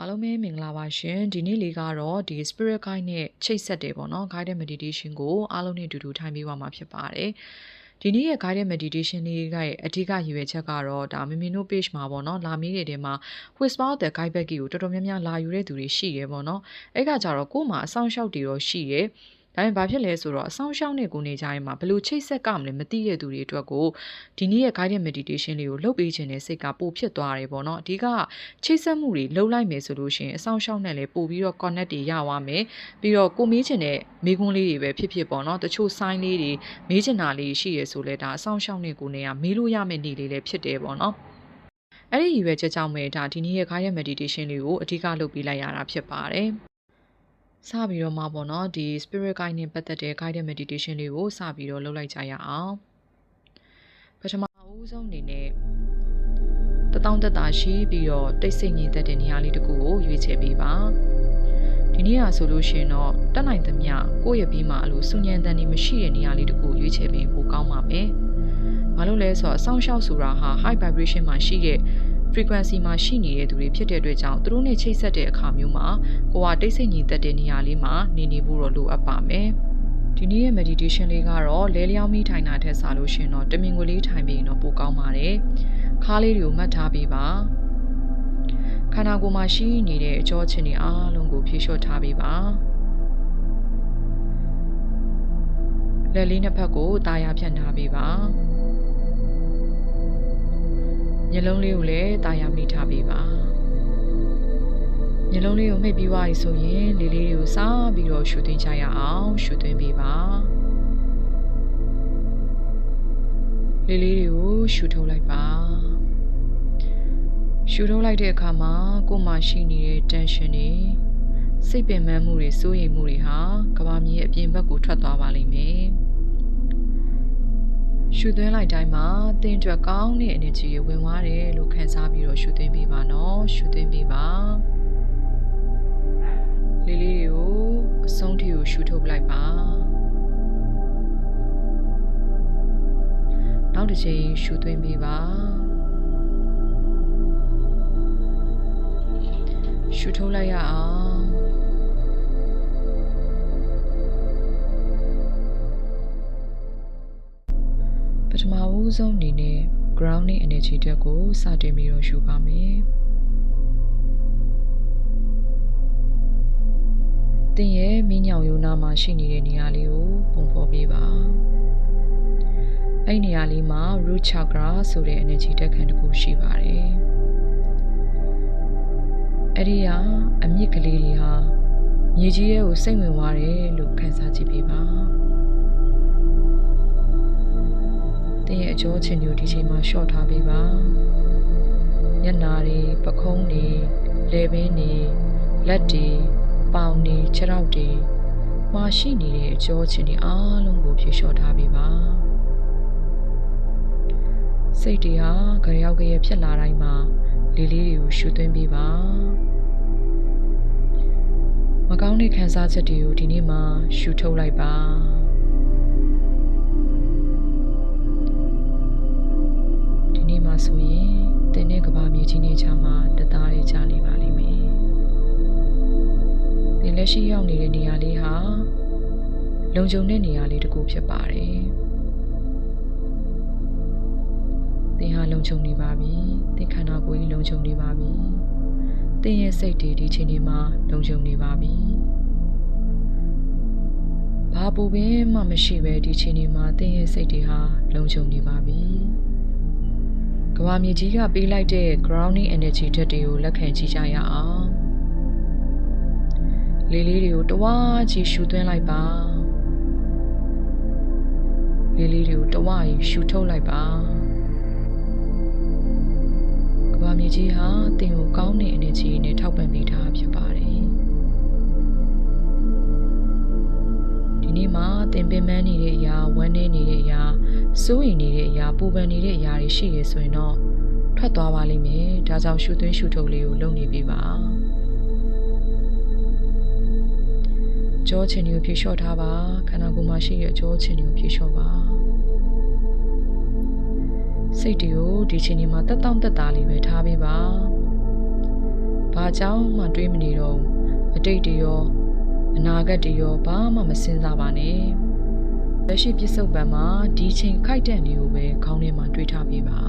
အားလုံးပဲမင်္ဂလာပါရှင်ဒီနေ့လေးကတော့ဒီ spirit guide နဲ့ချိတ်ဆက်တယ်ပေါ့နော် guided meditation ကိုအားလုံးနဲ့အတူတူထိုင်ပေးသွားမှာဖြစ်ပါတယ်ဒီနေ့ရဲ့ guided meditation လေးရဲ့အဓိကရည်ရွယ်ချက်ကတော့ဒါမမင်းတို့ page မှာပေါ့နော်လာမေးတဲ့တဲမှာ whisper the guide back ကိုတော်တော်များများလာယူတဲ့သူတွေရှိရဲပေါ့နော်အဲ့ကကြတော့ကို့မှာအဆောင်ရှောက်တွေတော့ရှိရဲ ဒါပေမဲ့ဘာဖြစ်လဲဆိုတော့အဆောင်ရှောက်နဲ့ကိုနေကြရင်မှာဘလို့ချိတ်ဆက်ကမလဲမသိတဲ့သူတွေအတွက်ကိုဒီနေ့ရဲ့ guided meditation လေးကိုလုပ်ပေးခြင်းနဲ့စိတ်ကပိုဖြစ်သွားတယ်ပေါ့နော်အဓိကချိတ်ဆက်မှုတွေလုပ်လိုက်မယ်ဆိုလို့ရှိရင်အဆောင်ရှောက်နဲ့လည်းပို့ပြီးတော့ connect တွေရသွားမယ်ပြီးတော့ကိုမေးခြင်းနဲ့မိကွန်းလေးတွေပဲဖြစ်ဖြစ်ပေါ့နော်တချို့ sign လေးတွေမေးချင်တာလေးရှိရဆိုလဲဒါအဆောင်ရှောက်နဲ့ကိုနေကမေးလို့ရမယ့်နေလေးလည်းဖြစ်တယ်ပေါ့နော်အဲ့ဒီရည်ရွယ်ချက်ကြောင့်ပဲဒါဒီနေ့ရဲ့ guided meditation လေးကိုအဓိကလုပ်ပေးလိုက်ရတာဖြစ်ပါတယ် စပြီးတော့မှပေါ့နော်ဒီ spirit guide နဲ့ပတ်သက်တဲ့ guided meditation လေးကိုစပြီးတော့လုပ်လိုက်ကြရအောင်ပထမအဦးဆုံးအနေနဲ့တတောင်းတက်တာရှိပြီးတော့တိတ်ဆိတ်ငြိမ်သက်တဲ့နေရာလေးတစ်ခုကိုရွေးချယ်ပေးပါဒီနေ့ဟာဆိုလို့ရှိရင်တော့တက်နိုင်သမျှကိုယ့်ရဲ့ပြီးမှာအလိုစူညံတန်နေမရှိတဲ့နေရာလေးတစ်ခုရွေးချယ်ပေးဖို့ကောင်းပါမယ်ဘာလို့လဲဆိုတော့အဆောင်ရှောက်ဆိုတာဟာ high vibration မှာရှိတဲ့ frequency မှာရှိနေတဲ့သူတွေဖြစ်တဲ့အတွက်ကြောင့်သူတို့နဲ့ချိတ်ဆက်တဲ့အခါမျိုးမှာကိုကတိတ်ဆိတ်ညီသက်တဲ့နေရာလေးမှာနေနေဖို့တော့လိုအပ်ပါမယ်။ဒီနေ့ရဲ့ meditation လေးကတော့လဲလျောင်းမိထိုင်တာထက်စားလို့ရှင်တော့တမင်ငွေလေးထိုင်ပြီးတော့ပိုကောင်းပါတယ်။ခါးလေးတွေကိုမှတ်ထားပေးပါ။ခန္ဓာကိုယ်မှာရှိနေတဲ့အကြောချင်းတွေအားလုံးကိုဖြေလျှော့ထားပေးပါ။လက်လေးနှစ်ဖက်ကိုတာယာဖြန့်ထားပေးပါ။ မျက်လုံးလေးကိုလည်းတာယာမိထားပေးပါမျက်လုံးလေးကိုမှိတ်ပြီးသွားပြီဆိုရင်လေးလေးတွေကိုစားပြီးတော့ရှူသွင်းကြရအောင်ရှူသွင်းပေးပါလေးလေးတွေကိုရှူထုတ်လိုက်ပါရှူထုတ်လိုက်တဲ့အခါမှာကိုယ်မှာရှိနေတဲ့ tension တွေစိတ်ပင်ပန်းမှုတွေစိုးရိမ်မှုတွေဟာကဘာမြေအပြင်ဘက်ကိုထွက်သွားပါလိမ့်မယ် ရှူသွင်းလိုက်တိုင်းမှာတင်းအတွက်ကောင်းတဲ့ energy တွေဝင်သွားတယ်လို့ခံစားပြီးတော့ရှူသွင်းပေးပါနော်ရှူသွင်းပေးပါလေးလေးတွေကိုအဆုံးထိကိုရှူထုတ်လိုက်ပါနောက်တစ်ချိန်ရှူသွင်းပေးပါရှူထုတ်လိုက်ရအောင် ထမဦးဆုံးအနေနဲ့ grounding energy တက်ကိုစတင်ပြီးတော့ရှုပါမယ်။တင်ရဲ့မင်းညောင်ယုံနာမှာရှိနေတဲ့နေရာလေးကိုပုံဖော်ပေးပါ။အဲ့နေရာလေးမှာ root chakra ဆိုတဲ့ energy တက်ခံတစ်ခုရှိပါတယ်။အဲ့ဒီဟာအမြင့်ကလေးတွေဟာမြေကြီးရဲ့ကိုစိတ်ဝင်သွားတယ်လို့ခံစားကြည့်ပေးပါ။ တင်းရဲ့အကျောချင်းကိုဒီချိန်မှာရှော့ထားပေးပါညနာတွေပခုံးတွေလေပင်တွေလက်တွေပေါင်တွေခြေထောက်တွေမှာရှိနေတဲ့အကျောချင်းတွေအားလုံးကိုဖြေလျှော့ထားပေးပါစိတ်တွေဟာကြရောက်ကြရဖြစ်လာတိုင်းမှာလေးလေးတွေကိုရှူသွင်းပေးပါမကောင်းတဲ့ခံစားချက်တွေကိုဒီနေ့မှာရှူထုတ်လိုက်ပါ ဆိုရင်တင်းတဲ့ကဘာမြေကြီးနေချာမှာတသားလေးကြာနေပါလိမ့်မယ်။ဒီလက်ရှိရောက်နေတဲ့နေရာလေးဟာလုံခြုံတဲ့နေရာလေးတစ်ခုဖြစ်ပါတယ်။သင်ဟာလုံခြုံနေပါပြီ။သင်ခန္ဓာကိုယ်ကြီးလုံခြုံနေပါပြီ။သင်ရဲ့စိတ်တွေဒီချိန်ဒီမှာလုံခြုံနေပါပြီ။ဘာပူပင်မှမရှိပဲဒီချိန်ဒီမှာသင်ရဲ့စိတ်တွေဟာလုံခြုံနေပါပြီ။ ကဘာမြေကြီးကပေးလိုက်တဲ့ grounding energy ဓာတ်တွေကိုလက်ခံကြည့်ကြရအောင်လေးလေးတွေကိုတဝါကြီးရှူသွင်းလိုက်ပါလေးလေးတွေကိုတဝါကြီးရှူထုတ်လိုက်ပါကဘာမြေကြီးဟာတင်ကိုကောင်းတဲ့ energy နဲ့ထောက်ပံ့ပေးထားဖြစ်ပါတယ်ဒီနေ့မှာတင်ပင်ပန်းနေတဲ့အရာဝမ်းနေနေတဲ့အရာ စိုးရိမ်နေတဲ့အရာပူပန်နေတဲ့အရာတွေရှိရဆိုရင်တော့ထွက်သွားပါလိမ့်မယ်ဒါကြောင့်ရှူသွင်းရှူထုတ်လေးကိုလုပ်နေပြီပါကြောချင်တွေကိုဖြေလျှော့ထားပါခန္ဓာကိုယ်မှာရှိတဲ့ကြောချင်တွေကိုဖြေလျှော့ပါစိတ်တွေကိုဒီချိန်ဒီမှာတက်တောင့်တက်တာလေးပဲထားပေးပါဘာဘာကြောင့်မှတွေးမနေတော့ဘူးအတိတ်တွေရောအနာဂတ်တွေရောဘာမှမစင်စားပါနဲ့ လက်ရှိပြစ္ဆုတ်ပံမှာဒီချိန်ခိုက်တဲ့နေကိုပဲခေါင်းထဲမှာတွေးထားပေးပါ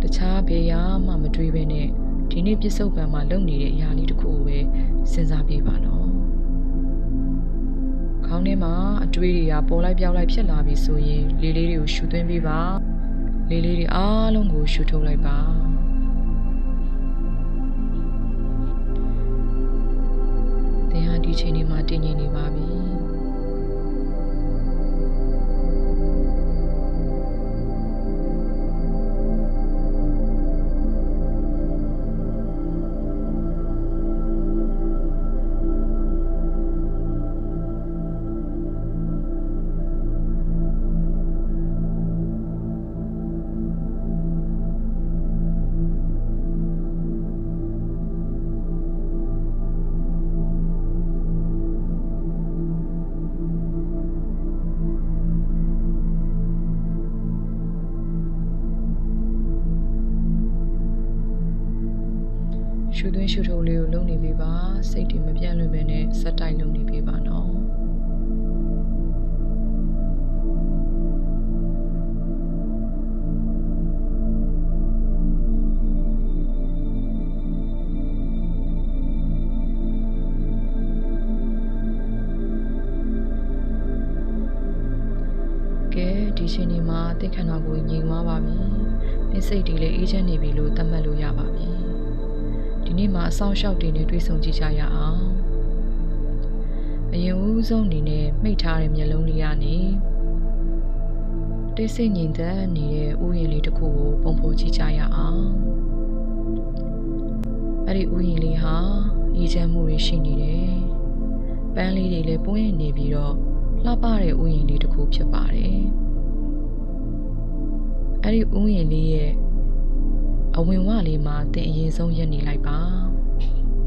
တခြားဘေးရမှမတွေးဘဲနဲ့ဒီနေ့ပြစ္ဆုတ်ပံမှာလုပ်နေတဲ့အရာလေးတစ်ခုကိုပဲစဉ်းစားပေးပါနော်ခေါင်းထဲမှာအတွေးတွေကပေါ်လိုက်ပြောင်းလိုက်ဖြစ်လာပြီဆိုရင်လေးလေးတွေကိုရှူသွင်းပေးပါလေးလေးတွေအားလုံးကိုရှူထုတ်လိုက်ပါသင်ဟာဒီချိန်ဒီမှာတည်ငြိမ်နေပါပြီ ရှူသွင်းရှူထုတ်လေးကိုလုပ်နေပေးပါစိတ်တွေမပြတ်လွင့်ပဲနဲ့စက်တိုက်လုပ်နေပေးပါနော်ကဲဒီချိန်ဒီမှာတိတ်ခန္ဓာကိုယ်ငြိမ်သွားပါပြီ။ဒီစိတ်တွေလည်းအေးချမ်းနေပြီလို့သတ်မှတ်လို့ရပါပြီ။ ဒီနေ့မှာအဆောင်ရှောက်တွေနဲ့တွေ့ဆုံကြည့်ကြရအောင်။အရင်ဦးဆုံးအနေနဲ့မှိတ်ထားတဲ့မျက်လုံးလေးကနေတိတ်ဆိတ်ငြိမ်သက်နေတဲ့ဥယျာဉ်လေးတစ်ခုကိုပုံဖော်ကြည့်ကြရအောင်။အဲ့ဒီဥယျာဉ်လေးဟာအေးချမ်းမှုတွေရှိနေတယ်။ပန်းလေးတွေလည်းပွင့်နေပြီးတော့လှပတဲ့ဥယျာဉ်လေးတစ်ခုဖြစ်ပါတယ်။အဲ့ဒီဥယျာဉ်လေးရဲ့ အဝင်ဝလေးမှာတင်အရင်ဆုံးရက်နေလိုက်ပါ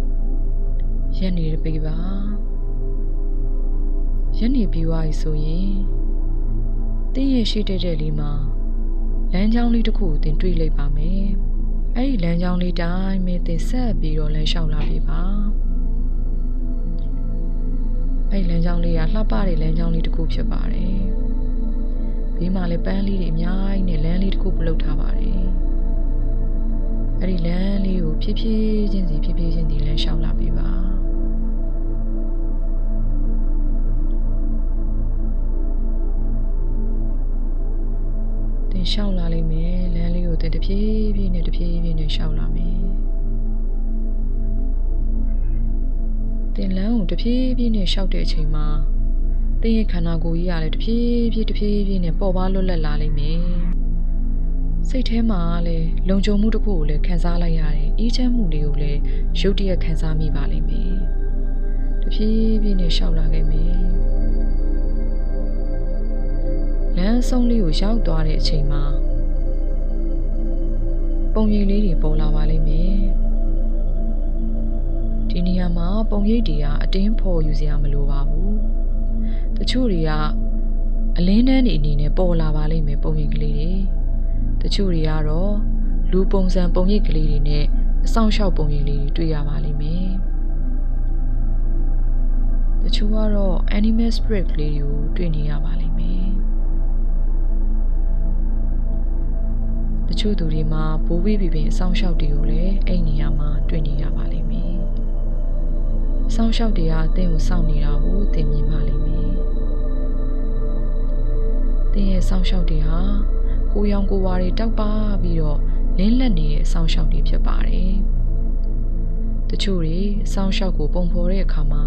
။ရက်နေရပြီပါ။ရက်နေပြီးသွားပြီဆိုရင်တင်းရဲ့ရှိတဲ့တဲ့လေးမှာလမ်းကြောင်းလေးတစ်ခုကိုတင်တွေ့လိုက်ပါမယ်။အဲ့ဒီလမ်းကြောင်းလေးတိုင်းပဲတင်ဆက်ပြီးတော့လမ်းလျှောက်လာပြီပါ။အဲ့လမ်းကြောင်းလေးကလှပတဲ့လမ်းကြောင်းလေးတစ်ခုဖြစ်ပါတယ်။ဘေးမှာလည်းပန်းလေးတွေအများကြီးနဲ့လမ်းလေးတစ်ခုပြုလုပ်ထားပါ ဖြည်းဖြည်းချင်းစီဖြည်းဖြည်းချင်းစီလမ်းလျှောက်လာပေးပါ။တင်လျှောက်လာလိမ့်မယ်လမ်းလေးကိုတင်တဖြည်းဖြည်းနဲ့တဖြည်းဖြည်းနဲ့လျှောက်လာမယ်။တင်လန်းကိုတဖြည်းဖြည်းနဲ့ရှောက်တဲ့အချိန်မှာတင်းရဲ့ခန္ဓာကိုယ်ကြီးကလည်းတဖြည်းဖြည်းတဖြည်းဖြည်းနဲ့ပေါ်ပါလွတ်လပ်လာလိမ့်မယ်။ စိတ်ထဲမှာလည်းလုံခြုံမှုတစ်ခုကိုလည်းခံစားလိုက်ရတယ်။အေးချမ်းမှုလေးကိုလည်းရုတ်တရက်ခံစားမိပါလိမ့်မယ်။တဖြည်းဖြည်းနဲ့ရှောက်လာခဲ့မယ်။လမ်းဆုံးလေးကိုရောက်သွားတဲ့အချိန်မှာပုံရိပ်လေးတွေပေါ်လာပါလိမ့်မယ်။ဒီနေရာမှာပုံရိပ်တွေကအတင်းဖော်ယူစရာမလိုပါဘူး။တချို့တွေကအလင်းတန်းတွေအနေနဲ့ပေါ်လာပါလိမ့်မယ်ပုံရိပ်ကလေးတွေ။ တချို့တွေကတော့လူပုံစံပုံရိပ်ကလေးတွေနဲ့အဆောင်ရှောက်ပုံရိပ်လေးတွေတွေ့ရပါလိမ့်မယ်။တချို့ကတော့ animal spirit ကလေးတွေကိုတွေ့နေရပါလိမ့်မယ်။တချို့သူတွေမှာဘိုးဘေးဘီဘင်အဆောင်ရှောက်တွေကိုလည်းအဲ့နေရာမှာတွေ့နေရပါလိမ့်မယ်။အဆောင်ရှောက်တွေကအသင်ကိုစောင့်နေတာကိုသင်မြင်ပါလိမ့်မယ်။သင်ရဲ့ဆောင်ရှောက်တွေဟာ ကိုရောင်ကိုဝါတွေတောက်ပါပြီးတော့လင်းလက်နေတဲ့အဆောင်ရှောက်တွေဖြစ်ပါတယ်။တချို့တွေအဆောင်ရှောက်ကိုပုံဖော်တဲ့အခါမှာ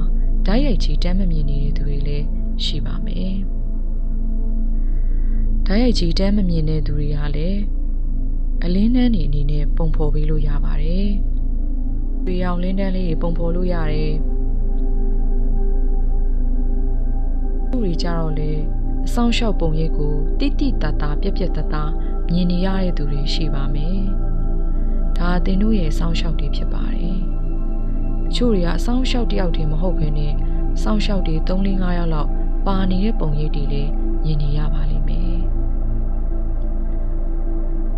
ဓာတ်ရိုက်ကြီးတမ်းမမြင်နေတဲ့သူတွေလည်းရှိပါမယ်။ဓာတ်ရိုက်ကြီးတမ်းမမြင်တဲ့သူတွေကလည်းအလင်းနှန်းနေအနေနဲ့ပုံဖော်ပေးလို့ရပါတယ်။ပြေအောင်လင်းတန်းလေးတွေပုံဖော်လို့ရတယ်။သူတွေကြတော့လေ အဆောင်လျှောက်ပုံရိပ်ကိုတိတိတတ်တာပြက်ပြက်တတ်တာမြင်နေရတဲ့သူတွေရှိပါမယ်။ဒါအသင်တို့ရဲ့အဆောင်လျှောက်တွေဖြစ်ပါတယ်။တချို့တွေကအဆောင်လျှောက်တယောက်တည်းမဟုတ်ဘဲနဲ့အဆောင်လျှောက်တွေ3-4ယောက်လောက်ပါနေတဲ့ပုံရိပ်တွေလည်းမြင်နေရပါလိမ့်မယ်။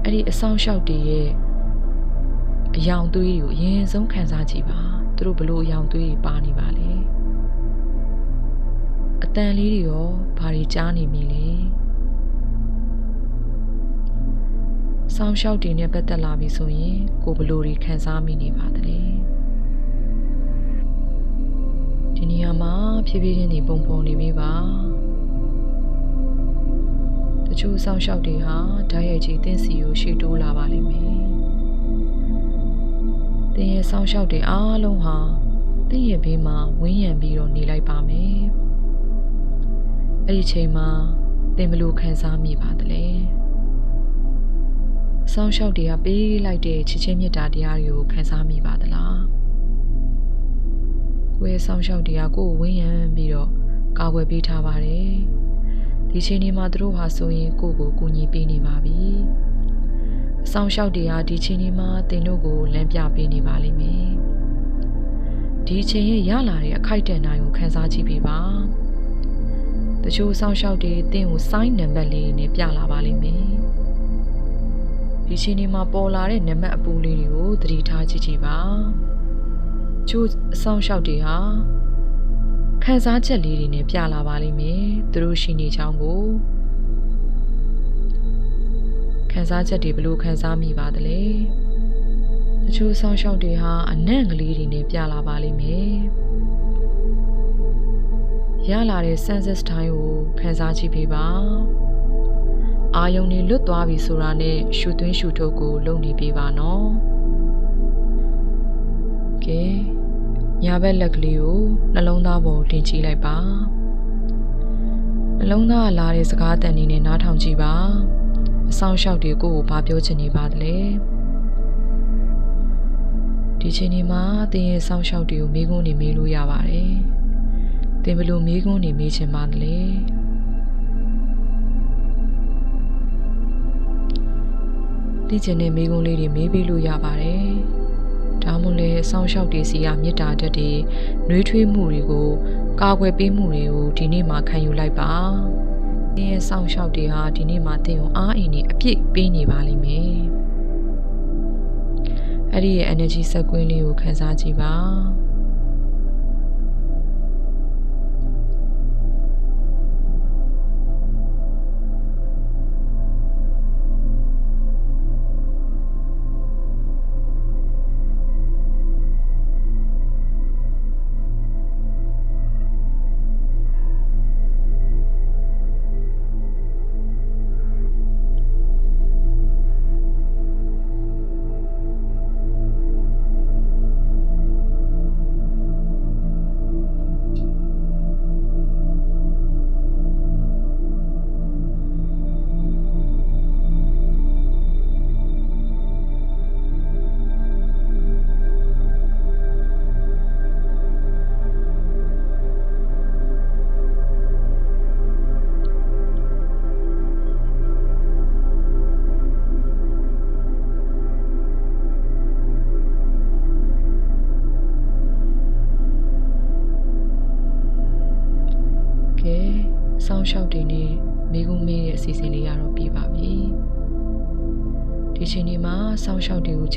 အဲ့ဒီအဆောင်လျှောက်တွေရဲ့အယောင်သွေးတွေကိုအရင်ဆုံးခံစားကြည့်ပါသူတို့ဘလို့အယောင်သွေးတွေပါနေပါလဲ အတန်လေးတွေရောဘာတွေကြားနေမိလဲဆောင်းလျှောက်တွေနဲ့ပတ်သက်လာပြီဆိုရင်ကိုဘလို့တွေခံစားမိနေပါသလဲဒီနေရာမှာဖြည်းဖြည်းချင်းနေပုံပုံနေပြီပါတချို့ဆောင်းလျှောက်တွေဟာဓာတ်ရိုက်ကြီးတင်းစီကိုရှေ့တိုးလာပါလိမ့်မယ်တင်းရဲ့ဆောင်းလျှောက်တွေအားလုံးဟာတင်းရဲ့ဘေးမှာဝင်းရံပြီးတော့နေလိုက်ပါမယ် အဲ့ဒီချိန်မှာတင်းဘလို့ခံစားမိပါသလဲဆောင်းလျှောက်တွေကပေးလိုက်တဲ့ချစ်ချင်းမြတ်တာတရားတွေကိုခံစားမိပါသလားကိုယ့်ရဲ့ဆောင်းလျှောက်တွေကကိုယ်ကိုဝင်းရံပြီးတော့ကာကွယ်ပေးထားပါတယ်ဒီချိန်ဒီမှာသူတို့ဟာဆိုရင်ကိုယ့်ကိုကူညီပေးနေပါပြီအဆောင်လျှောက်တွေဟာဒီချိန်ဒီမှာတင်တို့ကိုလမ်းပြပေးနေပါလိမ့်မယ်ဒီချိန်ရဲ့ရလာတဲ့အခိုက်အတန့်နိုင်ကိုခန်းစားကြည့်ပေးပါ တချို့ဆောင်လျှောက်တွေတင်ကိုစိုင်းနံပါတ်လေးနဲ့ပြလာပါလိမ့်မယ်ဒီချိန်ဒီမှာပေါ်လာတဲ့နံပါတ်အပူလေးတွေကိုသတိထားကြည့်ကြည့်ပါချို့အဆောင်လျှောက်တွေဟာခန်းစားချက်လေးတွေနဲ့ပြလာပါလိမ့်မယ်သူတို့ရှိနေချောင်းကိုခန်းစားချက်တွေဘလို့ခန်းစားမိပါသလဲတချို့ဆောင်လျှောက်တွေဟာအနံ့ကလေးတွေနဲ့ပြလာပါလိမ့်မယ် ရလာတဲ့ senses time ကိုခန်းစားကြည့်ပေးပါအာယုံတွေလွတ်သွားပြီဆိုတာနဲ့ရှူသွင်းရှူထုတ်ကိုလုပ်နေပေးပါနော်ကဲညာဘက်လက်ကလေးကိုနှလုံးသားပေါ်တင်ကြည့်လိုက်ပါနှလုံးသားလာတဲ့စကားတန်နေနဲ့နားထောင်ကြည့်ပါအဆောင်လျှောက်တွေကိုကိုဘာပြောချင်နေပါသလဲဒီချိန်ဒီမှာတင်းရဲ့ဆောင်းလျှောက်တွေကိုမေးခွန်းနေမေးလို့ရပါတယ် တင်းဘလို့မေးခွန်းနေမေးချင်ပါသလဲသိချင်တဲ့မိကုံးလေးတွေမေးပြီးလို့ရပါတယ်။ဒါမှမဟုတ်လေစောင်းလျှောက်တွေစီကမေတ္တာတက်တွေနှွေးထွေးမှုတွေကိုကာကွယ်ပေးမှုတွေကိုဒီနေ့မှခံယူလိုက်ပါ။ဒီရဲ့စောင်းလျှောက်တွေဟာဒီနေ့မှသင်ကိုအားအင်နဲ့အပြည့်ပေးနေပါလိမ့်မယ်။အဲ့ဒီရဲ့ energy စက်ကွင်းလေးကိုခံစားကြည့်ပါ။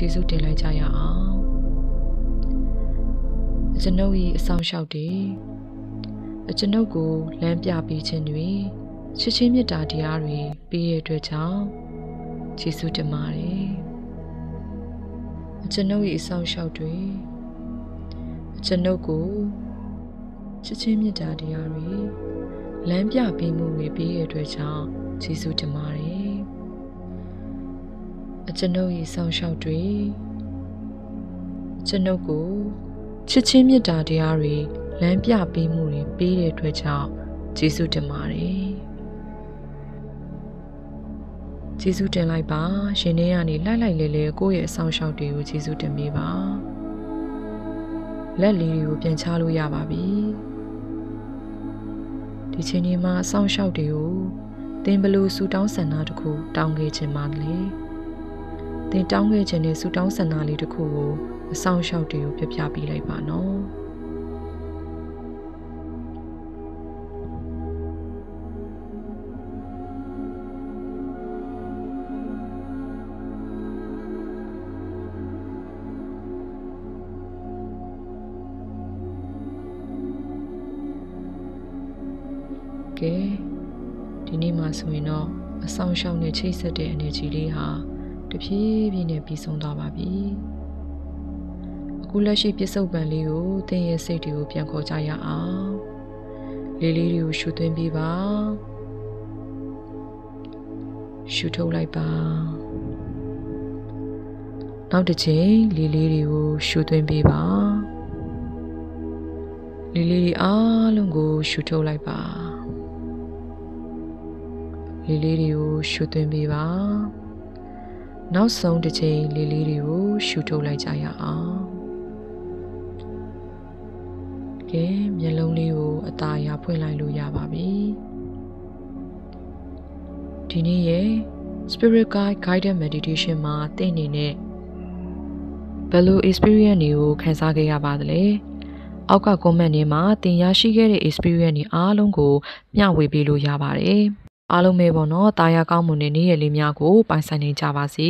က်တွေကိုကျေးဇူးတင်လိုက်ကြရအောင်ကျွန်ုပ်၏အဆောင်လျှောက်တွေကျွန်ုပ်ကိုလမ်းပြပေးခြင်းတွေချစ်ချင်းမေတ္တာတရားတွေပေးရတဲ့အတွက်ကြောင့်ကျေးဇူးတင်ပါတယ်ကျွန်ုပ်၏အဆောင်လျှောက်တွေကျွန်ုပ်ကိုချစ်ချင်းမေတ္တာတရားတွေလမ်းပြပေးမှုတွေပေးရတဲ့အတွက်ကြောင့်ကျေးဇူးတင်ပါတယ် အကျွန်ုပ်၏ဆောင်ရှောက်တွေကျွန်ုပ်ကိုချစ်ချင်းမေတ္တာတရားတွေလမ်းပြပေးမှုတွေပေးတဲ့အတွက်ကြောင့်ကျေးဇူးတင်ပါတယ်ကျေးဇူးတင်လိုက်ပါရှင်ထဲကနေလိုက်လိုက်လဲလဲကိုယ့်ရဲ့အဆောင်ရှောက်တွေကိုကျေးဇူးတင်ပေးပါလက်လေးတွေကိုပြန်ချလို့ရပါပြီဒီချိန်ဒီမှာစောင့်ရှောက်တွေကိုသင်ဘလို့ဆူတောင်းဆန္ဒတခုတောင်းခဲ့ခြင်းပါလေ သင်တောင်းခဲ့ခြင်းနဲ့ဆူတောင်းဆန္ဒလေးတစ်ခုကိုအဆောင်ရှောက်တွေကိုပြပြပေးလိုက်ပါနော်ကဲဒီနေ့မှဆိုရင်တော့အဆောင်ရှောက်နဲ့ချိတ်ဆက်တဲ့အနေကြီးလေးဟာ တဖြည်းဖြည်းနဲ့ပြီးဆုံးသွားပါပြီအခုလက်ရှိပြစ္ဆုတ်ပံလေးကိုသင်ရဲ့စိတ်တွေကိုပြန်ခေါ်ကြရအောင်လေးလေးတွေကိုရှူသွင်းပေးပါရှူထုတ်လိုက်ပါနောက်တစ်ချိန်လေးလေးတွေကိုရှူသွင်းပေးပါလေးလေးတွေအားလုံးကိုရှူထုတ်လိုက်ပါလေးလေးတွေကိုရှူသွင်းပေးပါ နောက်ဆုံးတစ်ချိန်လေးလေးတွေကိုရှူထုတ်လိုက်ကြရအောင်ကဲမျက်လုံးလေးကိုအသာရဖွင့်လိုက်လို့ရပါပြီဒီနေ့ရဲ့ Spirit Guide Guided Meditation မှာသင်နေနဲ့ဘယ်လို experience တွေကိုခံစားခဲ့ရပါသလဲအောက်က comment တွေမှာသင်ရရှိခဲ့တဲ့ experience တွေအားလုံးကိုမျှဝေပေးလို့ရပါတယ် အားလုံးပဲပေါ့နော်တာယာကောင်းမွန်တဲ့နေ့ရက်လေးများကိုပိုင်ဆိုင်နေကြပါစေ